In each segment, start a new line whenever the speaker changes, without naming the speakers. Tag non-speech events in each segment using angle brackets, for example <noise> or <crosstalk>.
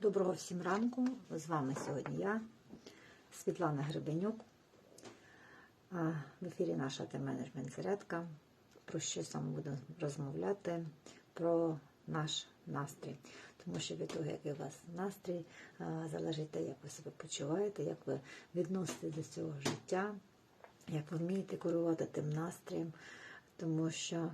Доброго всім ранку. З вами сьогодні я, Світлана Гребенюк. В ефірі наша тайм-менеджмент зарядка. Про що саме будемо розмовляти? Про наш настрій. Тому що від того, який у вас настрій, залежить те, як ви себе почуваєте, як ви відноситесь до цього життя, як ви вмієте керувати тим настроєм. Тому що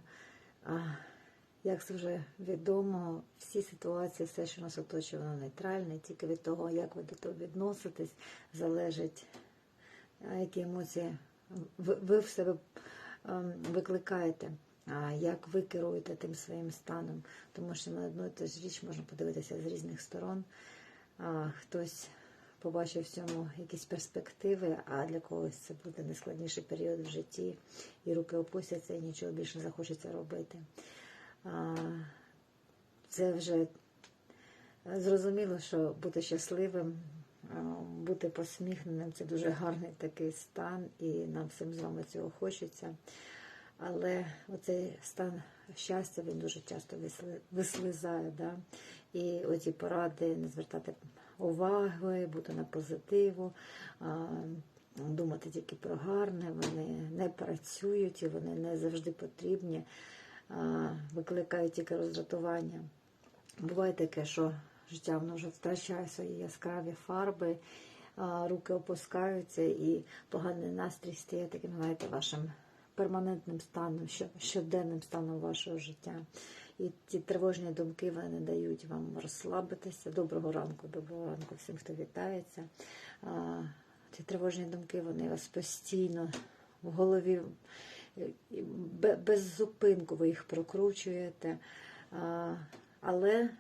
як вже відомо, всі ситуації, все, що нас оточує, воно нейтральне. Тільки від того, як ви до того відноситесь, залежить, які емоції ви, в себе ем, викликаєте, а, як ви керуєте тим своїм станом. Тому що на одну і ту ж річ можна подивитися з різних сторон. Хтось побачив в цьому якісь перспективи, а для когось це буде найскладніший період в житті, і руки опустяться, і нічого більше не захочеться робити. Це вже зрозуміло, що бути щасливим, бути посміхненим це дуже гарний такий стан, і нам всім з вами цього хочеться. Але оцей стан щастя він дуже часто вислизає. Да? І оці поради не звертати уваги, бути на позитиву, думати тільки про гарне, вони не працюють і вони не завжди потрібні, а, викликають тільки роздратування. Буває таке, що життя воно вже втрачає свої яскраві фарби, руки опускаються, і поганий настрій стає таким, знаєте, вашим перманентним станом, щоденним станом вашого життя. І ті тривожні думки вони не дають вам розслабитися. Доброго ранку, доброго ранку всім, хто вітається. Ті тривожні думки вони вас постійно в голові е, і бе- без зупинку ви їх прокручуєте. Але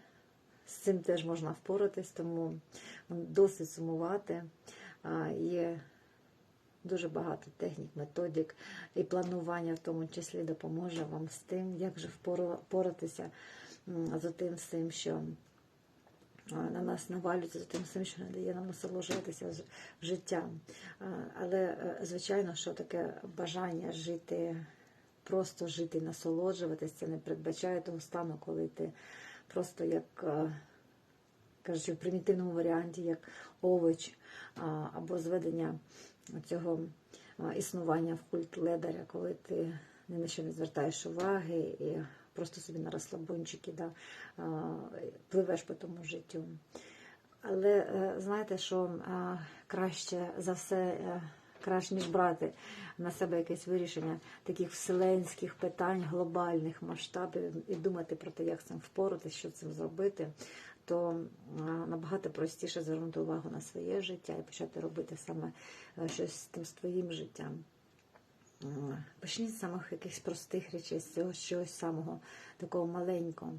з цим теж можна впоратись, тому досить сумувати. Є дуже багато технік, методик і планування в тому числі допоможе вам з тим, як же впоратися з тим що на нас навалюється, з тим всім, що не дає нам насолоджуватися життям. Але, е, звичайно, що таке бажання жити, просто жити, насолоджуватись, це не передбачає того стану, коли ти просто як. е, кажучи, в примітивному варіанті, як овоч або зведення цього існування в культ ледаря, коли ти ні на що не звертаєш уваги і просто собі на розслабончики да, пливеш по тому життю. Але е, знаєте, що краще за все, е, краще ніж брати на себе якесь вирішення таких вселенських питань, глобальних масштабів і думати про те, як з цим впоратися, що цим зробити, то набагато простіше звернути увагу на своє життя і почати робити саме е, щось з тим з твоїм життям. Почніть з самих якихось простих речей, з цього чогось самого такого маленького.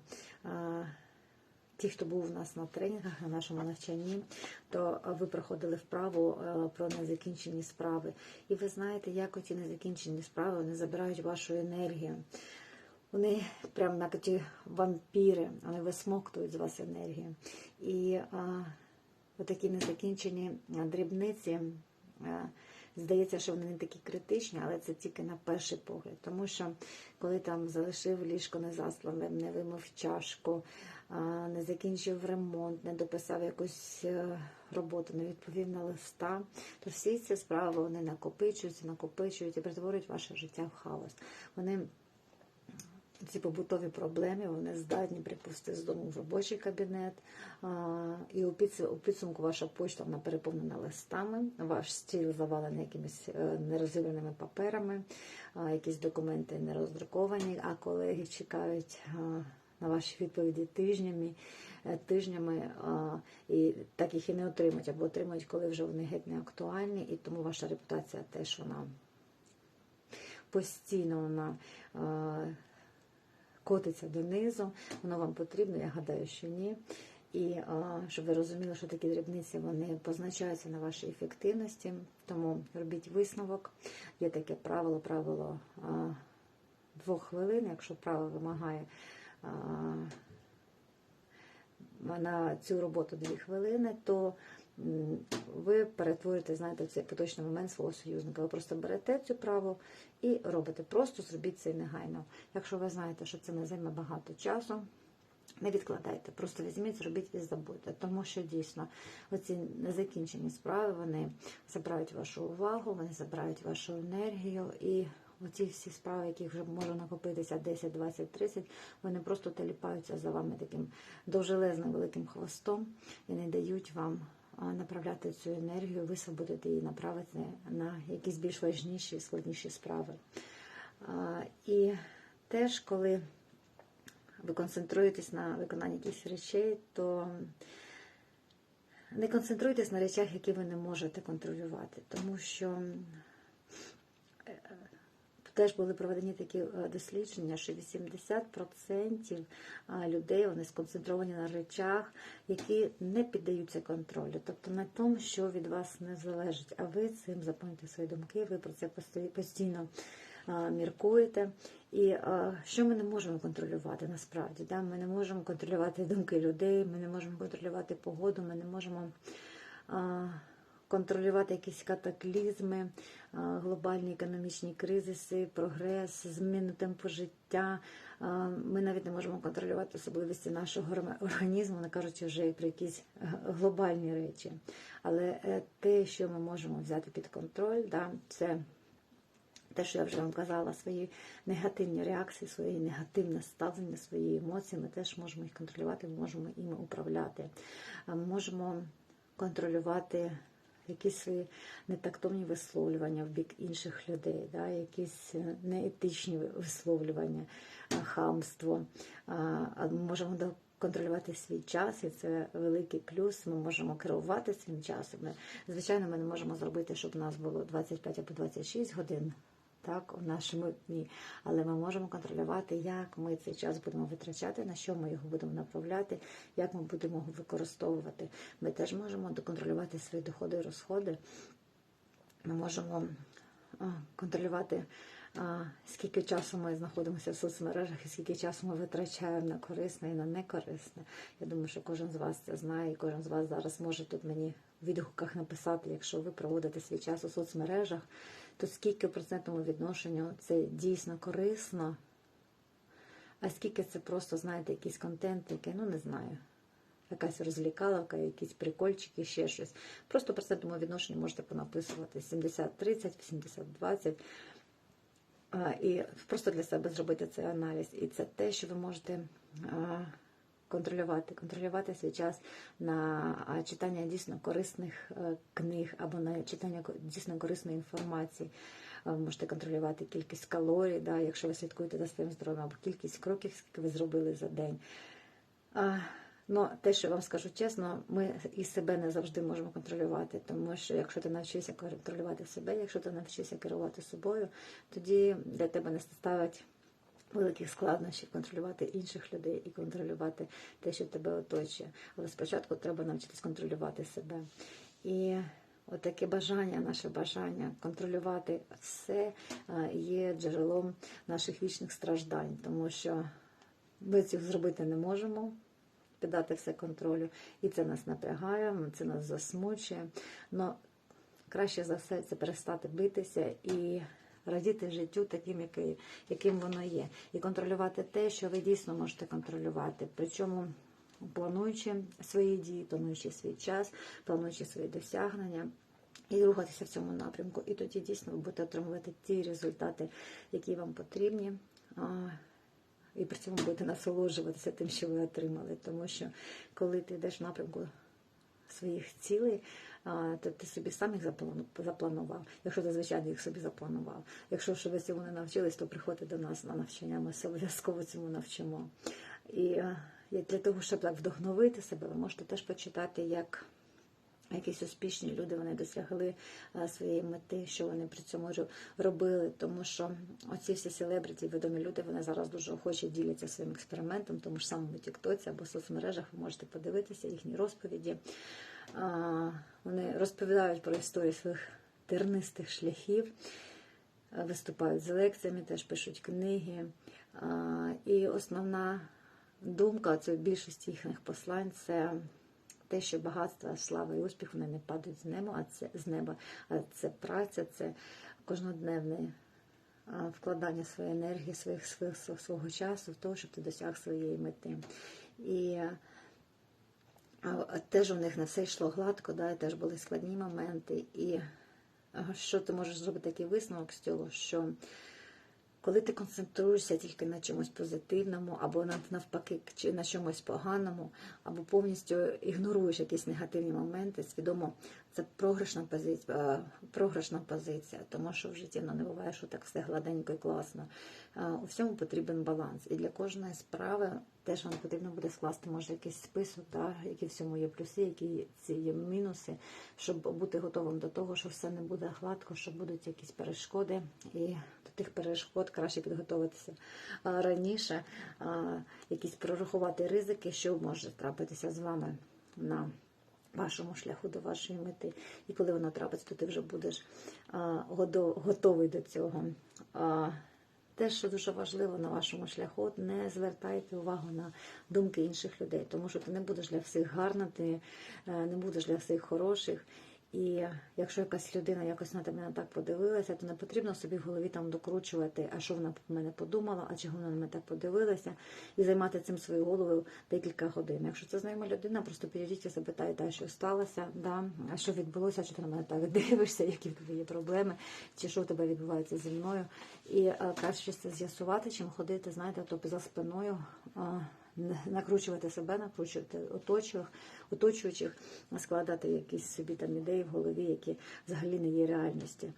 Ті, хто був у нас на тренінгах, на нашому навчанні, то ви проходили вправу е, про незакінчені справи. І ви знаєте, як оті незакінчені справи вони забирають вашу енергію. Вони прям як ті вампіри, вони висмоктують з вас енергію. І а, отакі незакінчені дрібниці. а, Здається, що вони не такі критичні, але це тільки на перший погляд. Тому що коли там залишив ліжко незасланим, не вимив чашку, не закінчив ремонт, не дописав якусь е, роботу, не відповів на листа, то всі ці справи вони накопичуються, накопичують і перетворюють ваше життя в хаос. Вони ці побутові проблеми вони здатні припустити з дому в робочий кабінет, і у підсумку ваша почта вона переповнена листами, ваш стіл завалений якимись е, нерозірваними паперами, якісь документи не роздруковані, а колеги чекають на ваші відповіді тижнями, е, тижнями і так їх і не отримують, або отримують, коли вже вони геть не актуальні, і тому ваша репутація теж вона постійно вона. Котиться донизу, воно вам потрібно, я гадаю, що ні. І щоб ви розуміли, що такі дрібниці вони позначаються на вашій ефективності, тому робіть висновок. Є таке правило, правило двох хвилин, якщо право вимагає на цю роботу дві хвилини, то ви перетворите, знаєте, в цей поточний момент свого союзника. Ви просто берете цю праву і робите. Просто зробіть це негайно. Якщо ви знаєте, що це не займе багато часу, Не відкладайте, просто візьміть, зробіть і забудьте, тому що дійсно оці незакінчені справи вони забирають вашу увагу, вони забирають вашу енергію, і оці всі справи, які вже може накопитися 10, 20, 30, вони просто теліпаються за вами таким довжелезним великим хвостом і не дають вам направляти цю енергію, висвободити її, направити на якісь більш важніші, складніші справи. І теж, коли ви концентруєтесь на виконанні якихось речей, то не концентруйтесь на речах, які ви не можете контролювати, тому що теж були проведені такі е, дослідження, що 80% людей вони сконцентровані на речах, які не піддаються контролю, тобто на тому, що від вас не залежить. А ви цим заповнюєте свої думки, ви про це постійно міркуєте. І що ми не можемо контролювати насправді? Да? Ми не можемо контролювати думки людей, ми не можемо контролювати погоду, ми не можемо контролювати якісь катаклізми, глобальні економічні кризиси, прогрес, зміну темпу життя. Ми навіть не можемо контролювати особливості нашого організму, не кажучи вже про якісь глобальні речі. Але е, те, що ми можемо взяти під контроль, да, це те, що я вже вам казала, свої негативні реакції, свої негативне ставлення, свої емоції, ми теж можемо їх контролювати, ми можемо іми управляти. Ми можемо контролювати якісь свої нетактовні висловлювання в бік інших людей, да, якісь неетичні висловлювання, хамство. Ми можемо контролювати свій час, і це великий плюс. Ми можемо керувати своїм часом. Звичайно, ми не можемо зробити, щоб у нас було 25 або 26 годин так, в нашому дні. Але ми можемо контролювати, як ми цей час будемо витрачати, на що ми його будемо направляти, як ми будемо його використовувати. Ми теж можемо доконтролювати свої доходи і розходи. Ми можемо контролювати, скільки часу ми знаходимося в соцмережах і скільки часу ми витрачаємо на корисне і на некорисне. Я думаю, що кожен з вас це знає, і кожен з вас зараз може тут мені в відгуках написати, якщо ви проводите свій час у соцмережах то скільки в процентному відношенню це дійсно корисно, а скільки це просто, знаєте, якийсь контент, який, ну не знаю, якась розлікаловка, якісь прикольчики, ще щось. Просто в процентному відношенні можете понаписувати 70-30, 80-20. І просто для себе зробити цей аналіз. І це те, що ви можете контролювати, контролювати свій час на читання дійсно корисних е, книг або на читання дійсно корисної інформації. Ви можете контролювати кількість калорій, да, якщо ви слідкуєте за своїм здоров'ям, або кількість кроків, скільки ви зробили за день. Ну, те, що вам скажу чесно, ми і себе не завжди можемо контролювати, тому що якщо ти навчишся контролювати себе, якщо ти навчишся керувати собою, тоді для тебе не ставить великих складнощів контролювати інших людей і контролювати те, що тебе оточує. Але спочатку треба навчитись контролювати себе. І Отаке бажання, наше бажання контролювати все є джерелом наших вічних страждань, тому що ми цього зробити не можемо, піддати все контролю, і це нас напрягає, це нас засмучує. Но краще за все це перестати битися і радіти життю таким, яким воно є, і контролювати те, що ви дійсно можете контролювати. Причому плануючи свої дії, плануючи свій час, плануючи свої досягнення. І рухатися в цьому напрямку, і тоді дійсно ви будете отримувати ті результати, які вам потрібні, і при цьому будете насолоджуватися тим, що ви отримали. Тому що коли ти йдеш в напрямку своїх цілей, то ти собі сам їх запланував, якщо зазвичай їх собі запланував. Якщо ж ви цьому не навчились, то приходьте до нас на навчання, ми обов'язково цьому навчимо. І для того, щоб так вдохновити себе, ви можете теж почитати, як якісь успішні люди вони досягли своєї мети, що вони при цьому робили. Тому що оці всі селебриті, відомі люди, вони зараз дуже охоче діляться своїм експериментом, тому ж самому Тіктоці або в соцмережах ви можете подивитися їхні розповіді. Вони розповідають про історію своїх тернистих шляхів, виступають з лекціями, теж пишуть книги. І основна думка це більшості їхніх послань це те, що багатство, слава і успіх вони не падають з неба, а це з неба, а це праця, це кожнодневне вкладання своєї енергії, своїх свого часу в того, щоб ти досяг своєї мети. І теж у них не все йшло гладко, да, і теж були складні моменти. І що ти можеш зробити такий висновок з цього, що коли ти концентруєшся тільки на чомусь позитивному, або навпаки, чи на чомусь поганому, або повністю ігноруєш якісь негативні моменти, свідомо це програшна позиція, програшна позиція, тому що в житті ну, не буває, що так все гладенько і класно. У всьому потрібен баланс. І для кожної справи теж вам потрібно буде скласти, може, якийсь список, да, які в цьому є плюси, які ці є мінуси, щоб бути готовим до того, що все не буде гладко, що будуть якісь перешкоди. І до тих перешкод краще підготуватися раніше, якісь прорахувати ризики, що може трапитися з вами на вашому шляху до вашої мети. І коли воно трапиться, то ти вже будеш готовий до цього. Те, що дуже важливо на вашому шляху, не звертайте увагу на думки інших людей, тому що ти не будеш для всіх гарна, ти е, не будеш для всіх хороших. І якщо якась людина якось на тебе не так подивилася, то не потрібно собі в голові там докручувати, а що вона про мене подумала, а чого вона на мене так подивилася, і займати цим свою голову декілька годин. Якщо це знайома людина, просто підійдіть і запитайте, а що сталося, да? а що відбулося, чи ти на мене так дивишся, які є проблеми, чи що в тебе відбувається зі мною. І е, краще це з'ясувати, чим ходити, знаєте, тобто за спиною. а, Накручувати себе, накручувати оточуючих, оточуючих, складати якісь собі там ідеї в голові, які взагалі не є реальністю.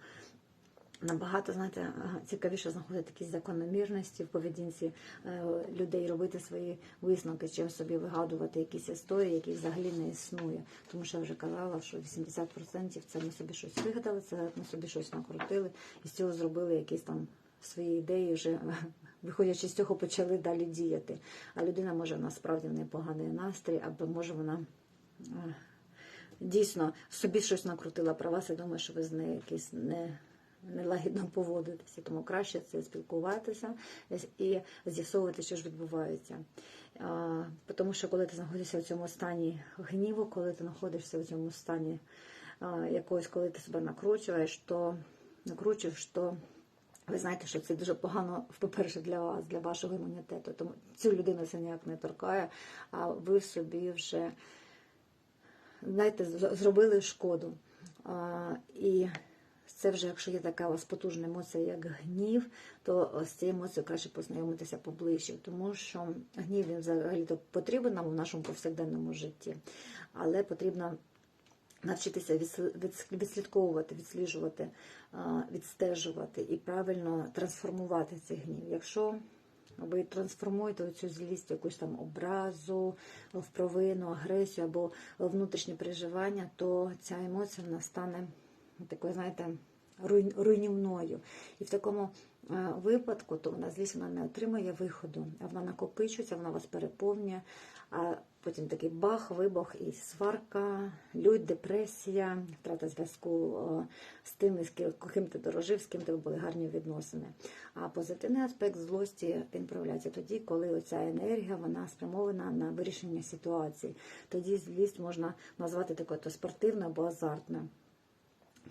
Набагато, знаєте, цікавіше знаходити якісь закономірності в поведінці е, людей, робити свої висновки, чим собі вигадувати якісь історії, які взагалі не існує. Тому що я вже казала, що 80% це ми собі щось вигадали, це ми собі щось накрутили і з цього зробили якісь там свої ідеї, вже виходячи з цього, почали далі діяти. А людина може насправді в неї поганий настрій, або може вона. е, Дійсно, собі щось накрутила про вас і думає, що ви з нею якісь не, нелагідно поводитеся. Тому краще це спілкуватися і з'ясовувати, що ж відбувається. А, тому що коли ти знаходишся в цьому стані гніву, коли ти знаходишся в цьому стані а, якогось, коли ти себе накручуєш, то накручуєш, то ви знаєте, що це дуже погано, по-перше, для вас, для вашого імунітету. Тому цю людину це ніяк не торкає, а ви собі вже знаєте, зробили шкоду. А, і це вже, якщо є така у вас потужна емоція, як гнів, то з цією емоцією краще познайомитися поближче, тому що гнів він взагалі то потрібен нам у нашому повсякденному житті, але потрібно навчитися відс- відс- відслідковувати, відсліджувати, відстежувати і правильно трансформувати цей гнів. Якщо ви трансформуєте цю злість, якусь там образу, в провину, агресію або внутрішнє переживання, то ця емоція вона стане такою, знаєте, руйн- руйнівною. І в такому е, випадку, то вона вона не отримує виходу, а вона накопичується, вона вас переповнює, а потім такий бах, вибух і сварка, лють, депресія, втрата зв'язку е, з тим, з ким ти дорожив, з ким тебе були гарні відносини. А позитивний аспект злості він проявляється тоді, коли оця енергія вона спрямована на вирішення ситуації. Тоді злість можна назвати такою то спортивною або азартною.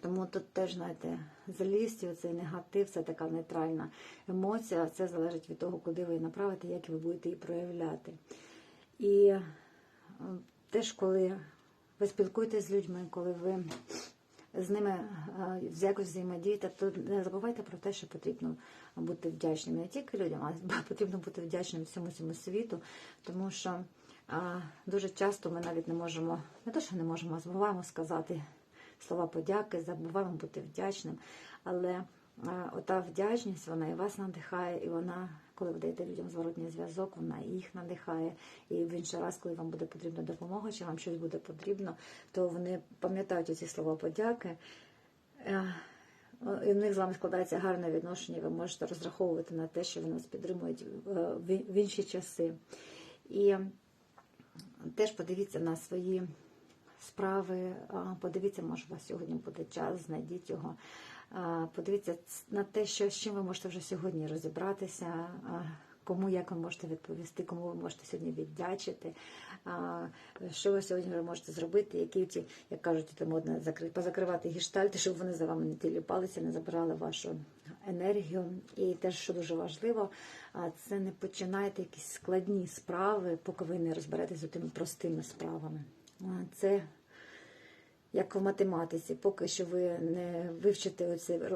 Тому тут теж, знаєте, злість, цей негатив це така нейтральна емоція. Це залежить від того, куди ви її направите, як ви будете її проявляти. І теж, коли ви спілкуєтесь з людьми, коли ви з ними якось взаємодієте, то не забувайте про те, що потрібно бути вдячним не тільки людям, а <laughs> потрібно бути вдячним всьому цьому світу, тому що дуже часто ми навіть не можемо, не то, що не можемо, а забуваємо сказати слова подяки, забуваємо бути вдячним. Але ота вдячність, вона і вас надихає, і вона, коли ви даєте людям зворотній зв'язок, вона їх надихає. І в інший раз, коли вам буде потрібна допомога, чи вам щось буде потрібно, то вони пам'ятають ці слова подяки. Е, І в них з вами складається гарне відношення, ви можете розраховувати на те, що вони вас підтримують е, в інші часи. І теж подивіться на свої справи, подивіться, може, у вас сьогодні буде час, знайдіть його. Подивіться на те, що, з чим ви можете вже сьогодні розібратися, кому як ви можете відповісти, кому ви можете сьогодні віддячити, що ви сьогодні можете зробити, які ті, як кажуть, це модно позакривати гіштальти, щоб вони за вами не тіліпалися, не забирали вашу енергію. І теж, що дуже важливо, це не починайте якісь складні справи, поки ви не розберетеся з тими простими справами. Це як в математиці, поки що ви не вивчите оцей е,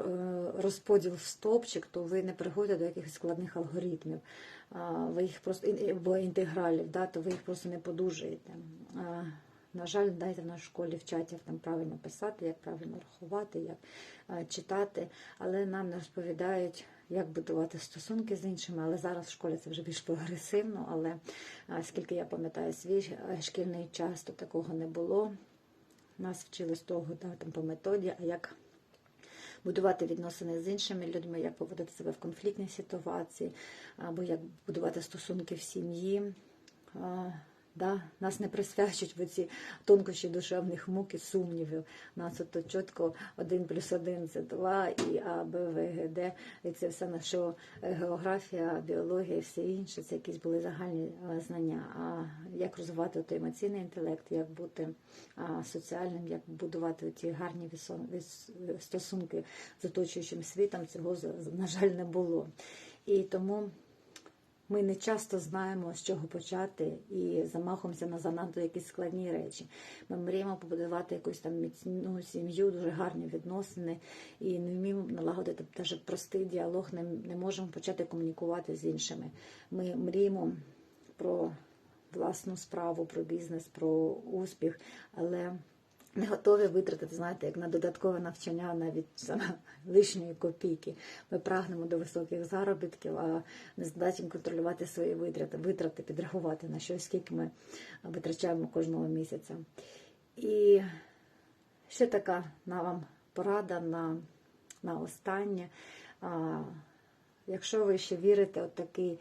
розподіл в стовпчик, то ви не приходите до якихось складних алгоритмів, ви їх просто або інтегралів, да, то ви їх просто не подужаєте. На жаль, дайте в нашій школі вчать, як там правильно писати, як правильно рахувати, як читати, але нам не розповідають, як будувати стосунки з іншими. Але зараз в школі це вже більш прогресивно. Але скільки я пам'ятаю свій е, шкільний час, то такого не було. Нас вчили з того да, там, по методі, а як будувати відносини з іншими людьми, як поводити себе в конфліктній ситуації, або як будувати стосунки в сім'ї. Да, нас не присвячують в ці тонкощі душевних мук і сумнівів. Нас от чітко один плюс один це два, і А, Б, В, Г, Д. І це все на що е, географія, біологія і все інше, це якісь були загальні е, знання. А як розвивати той емоційний інтелект, як бути соціальним, як будувати ті гарні стосунки з оточуючим світом, цього на жаль не було. І тому ми не часто знаємо, з чого почати, і замахуємося на занадто якісь складні речі. Ми мріємо побудувати якусь там міцну сім'ю, дуже гарні відносини, і не вміємо налагодити навіть простий діалог, не, не можемо почати комунікувати з іншими. Ми мріємо про власну справу, про бізнес, про успіх, але не готові витратити, знаєте, як на додаткове навчання навіть <laughs> лишньої копійки. Ми прагнемо до високих заробітків, а не здатні контролювати свої витрати, витрати, підрахувати на щось, скільки ми витрачаємо кожного місяця. І ще така на вам порада на, на останнє. Якщо ви ще вірите, от такий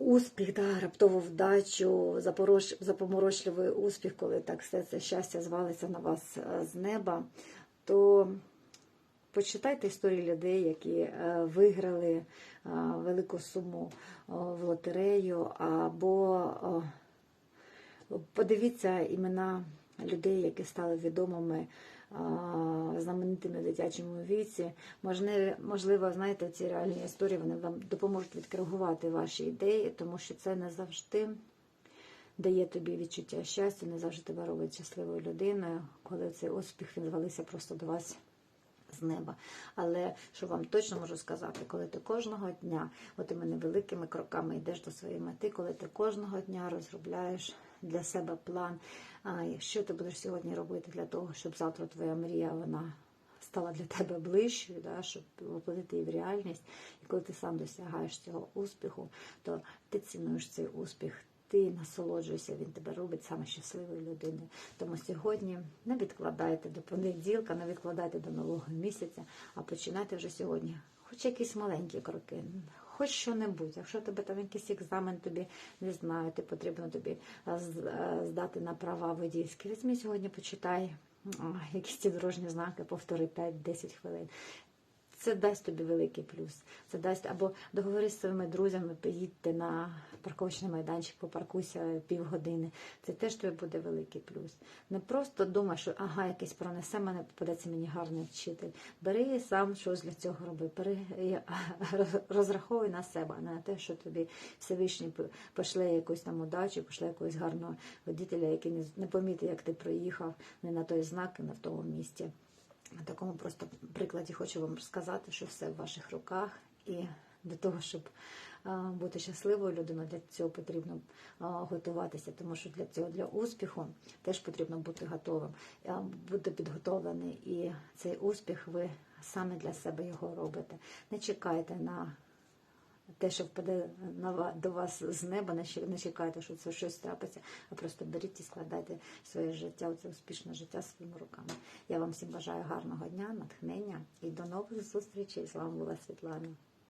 успіх, да, раптову вдачу, запорош... запоморочливий успіх, коли так все це щастя звалиться на вас е, з неба, то почитайте історії людей, які е, виграли е, велику суму в лотерею, або подивіться імена людей, які стали відомими знаменитими в дитячому віці. Можливо, знаєте, ці реальні історії вони вам допоможуть відкоригувати ваші ідеї, тому що це не завжди дає тобі відчуття щастя, не завжди тебе робить щасливою людиною, коли цей успіх він звалився просто до вас. З неба. Але що вам точно можу сказати, коли ти кожного дня, от тими невеликими кроками йдеш до своєї мети, коли ти кожного дня розробляєш для себе план, що ти будеш сьогодні робити для того, щоб завтра твоя мрія вона стала для тебе ближчою, да, щоб воплотити її в реальність. І коли ти сам досягаєш цього успіху, то ти цінуєш цей успіх. Ти насолоджуєшся, він тебе робить саме щасливою людиною. Тому сьогодні не відкладайте до понеділка, не відкладайте до нового місяця, а починайте вже сьогодні. Хоч якісь маленькі кроки, хоч що-небудь. Якщо тебе там якийсь екзамен, тобі не знаю, ти потрібно тобі з- а, здати на права водійські. Візьми сьогодні, почитай якісь ці дорожні знаки, повтори 5-10 хвилин. Це дасть тобі великий плюс. Це дасть або договорись з своїми друзями, поїдьте на парковочний майданчик, попаркуйся півгодини. Це теж тобі буде великий плюс. Не просто думай, що ага, якийсь пронесе мене, попадеться мені гарний вчитель. Бери сам щось для цього роби. Бери <laughs> розраховуй на себе, а не на те, що тобі Всевишній пошле якусь там удачу, пошле якогось гарного водителя, який не, помітить, як ти проїхав не на той знак не в тому місці. На такому просто прикладі хочу вам розказати, що все в ваших руках, і для того, щоб бути щасливою людиною, для цього потрібно готуватися, тому що для цього для успіху теж потрібно бути готовим, бути підготовлений. І цей успіх ви саме для себе його робите. Не чекайте на те, що впаде на до вас з неба, не не чекайте, що це щось трапиться, а просто беріть і складайте своє життя, це успішне життя своїми руками. Я вам всім бажаю гарного дня, натхнення і до нових зустрічей. З вами була Світлана.